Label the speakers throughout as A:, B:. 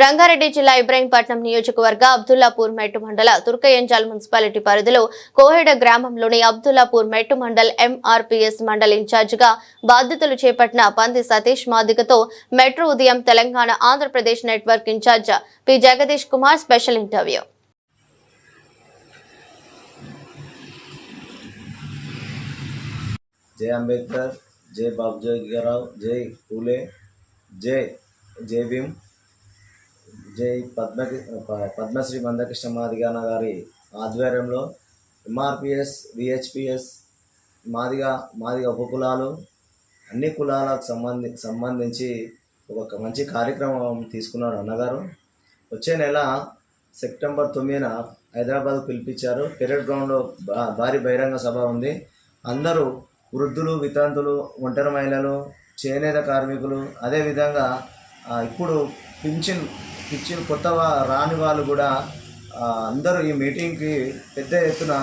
A: రంగారెడ్డి జిల్లా ఇబ్రాహీంపట్నం నియోజకవర్గ అబ్దుల్లాపూర్ మెట్టు మండల తుర్కయంజాల్ మున్సిపాలిటీ పరిధిలో కోహెడ గ్రామంలోని అబ్దుల్లాపూర్ మెట్టు మండల్ ఎంఆర్పీఎస్ మండల్ ఇన్ఛార్జిగా బాధ్యతలు చేపట్టిన పంది సతీష్ మాదికతో మెట్రో ఉదయం Telangana Andhra Pradesh network incharge P Jagadish Kumar special interview.
B: జై అంబేద్కర్ జై బాబుజోగిరావు జై పూలే జై జై భీమ్. జై పద్మ పద్మశ్రీ మందకృష్ణ మాదిగాన గారి ఆధ్వర్యంలో ఎంఆర్పిఎస్ విహెచ్పిఎస్ మాదిగా మాదిగ ఉపకులాలు అన్ని కులాలకు సంబంధి సంబంధించి ఒక మంచి కార్యక్రమం తీసుకున్నాడు అన్నగారు. వచ్చే నెల సెప్టెంబర్ తొమ్మిదిన హైదరాబాద్ పిలిపించారు. పెరేడ్ గ్రౌండ్లో భా- భారీ బహిరంగ సభ ఉంది. అందరూ వృద్ధులు వితంతులు ఒంటరి మహిళలు చేనేత కార్మికులు అదేవిధంగా ఇప్పుడు పింఛన్ పింఛన్ కొత్త రాని వాళ్ళు కూడా అందరూ ఈ మీటింగ్కి పెద్ద ఎత్తున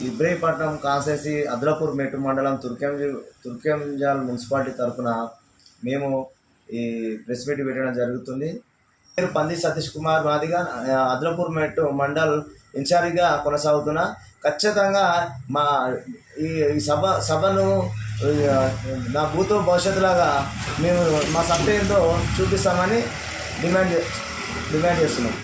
B: ఇబ్రహీపట్నం కాసేసి అద్లాపూర్ మెట్టు మండలం తుర్కెంజ తుర్కెంజాల్ మున్సిపాలిటీ తరఫున మేము ఈ ప్రెస్ మీట్ పెట్టడం జరుగుతుంది. పేరు పంది సతీష్ కుమార్ మాదిగా ఆ, అద్లాపూర్ మెట్టు మండల్ ఇన్ఛార్జిగా కొనసాగుతున్నా. ఖచ్చితంగా మా ఈ ఈ సభ సభను నా భూతో భవిష్యత్తులాగా మేము మా సభ ఏంటో చూపిస్తామని డిమాండ్ డిమాండ్ చేస్తున్నాం.